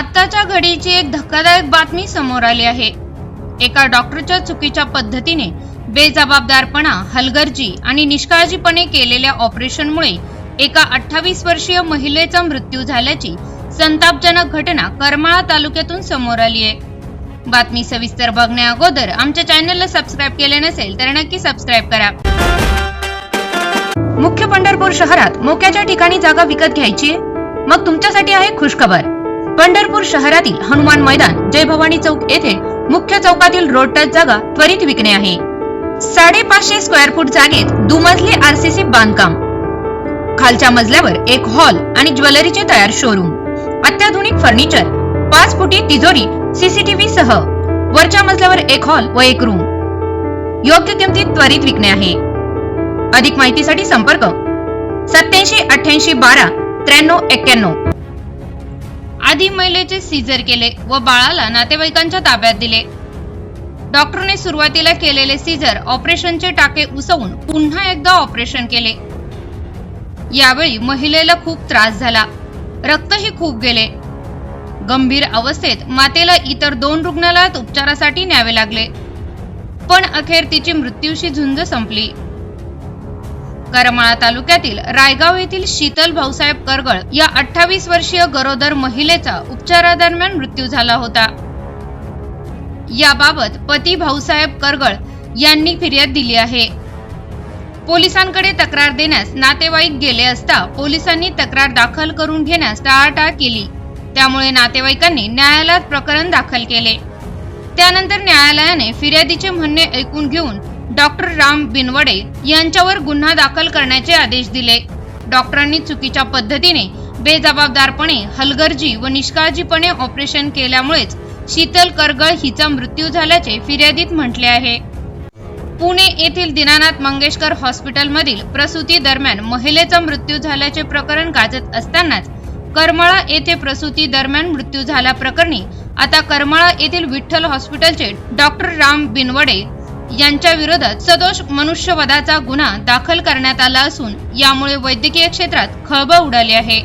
आत्ताच्या घडीची एक धक्कादायक बातमी समोर आली आहे. एका डॉक्टरच्या चुकीच्या पद्धतीने बेजबाबदारपणा हलगर्जी आणि निष्काळजीपणे केलेल्या ऑपरेशनमुळे एका अठ्ठावीस वर्षीय महिलेचा मृत्यू झाल्याची संतापजनक घटना करमाळा तालुक्यातून समोर आली आहे. बातमी सविस्तर बघण्या अगोदर आमच्या चॅनलला सबस्क्राईब केले नसेल तर नक्की सबस्क्राईब करा. मुख्य पंढरपूर शहरात मोक्याच्या ठिकाणी जागा विकत घ्यायची? मग तुमच्यासाठी आहे खुशखबर. पंढरपूर शहरातील हनुमान मैदान जय भवानी चौक येथे मुख्य चौकातील रोड टच जागा त्वरित विकणे आहे. साडेपाचशे स्क्वेअर फूट जागेत दुमजली आरसीसी बांधकाम. खालच्या मजल्यावर एक हॉल आणि ज्वेलरीचे तयार शोरूम अत्याधुनिक फर्निचर पाच फुटी तिजोरी सीसीटीव्ही सह. वरच्या मजल्यावर एक हॉल व एक रूम योग्य किमतीत त्वरित विकणे आहे. अधिक माहितीसाठी संपर्क सत्याऐंशी अठ्याऐंशी बारा त्र्याण्णव एक्क्याण्णव. आधी महिलेचे सीजर केले व बाळाला नातेवाईकांच्या ताब्यात दिले. डॉक्टरने सुरुवातीला केलेले सीझर ऑपरेशनचे टाके उसवून पुन्हा एकदा ऑपरेशन केले. यावेळी महिलेला खूप त्रास झाला. रक्तही खूप गेले. गंभीर अवस्थेत मातेला इतर दोन रुग्णालयात उपचारासाठी न्यावे लागले. पण अखेर तिची मृत्यूशी झुंज संपली. करमाळा तालुक्यातील रायगाव येथील शीतल भाऊसाहेब करगळ या अठ्ठावीस वर्षीय गरोदर महिलेचा उपचारादरम्यान मृत्यू झाला होता. याबाबत पती भाऊसाहेब करगळ यांनी फिर्याद दिली आहे. पोलिसांकडे तक्रार देण्यास नातेवाईक गेले असता पोलिसांनी तक्रार दाखल करून घेण्यास टाळाटाळ केली. त्यामुळे नातेवाईकांनी न्यायालयात प्रकरण दाखल केले. त्यानंतर न्यायालयाने फिर्यादीचे म्हणणे ऐकून घेऊन डॉक्टर राम बिनवडे यांच्यावर गुन्हा दाखल करण्याचे आदेश दिले. डॉक्टरांनी चुकीच्या पद्धतीने बेजबाबदारपणे हलगर्जी व निष्काळजीपणे ऑपरेशन केल्यामुळेच शीतल करगळ हिचा मृत्यू झाल्याचे फिर्यादीत म्हटले आहे. पुणे येथील दीनानाथ मंगेशकर हॉस्पिटलमधील प्रसूती दरम्यान महिलेचा मृत्यू झाल्याचे प्रकरण गाजत असतानाच करमाळा येथे प्रसूती दरम्यान मृत्यू झाल्याप्रकरणी आता करमाळा येथील विठ्ठल हॉस्पिटलचे डॉक्टर राम बिनवडे यांच्या विरोधात सदोष मनुष्यवधाचा गुन्हा दाखल करण्यात आला असून यामुळे वैद्यकीय क्षेत्रात खळबळ उडाली आहे.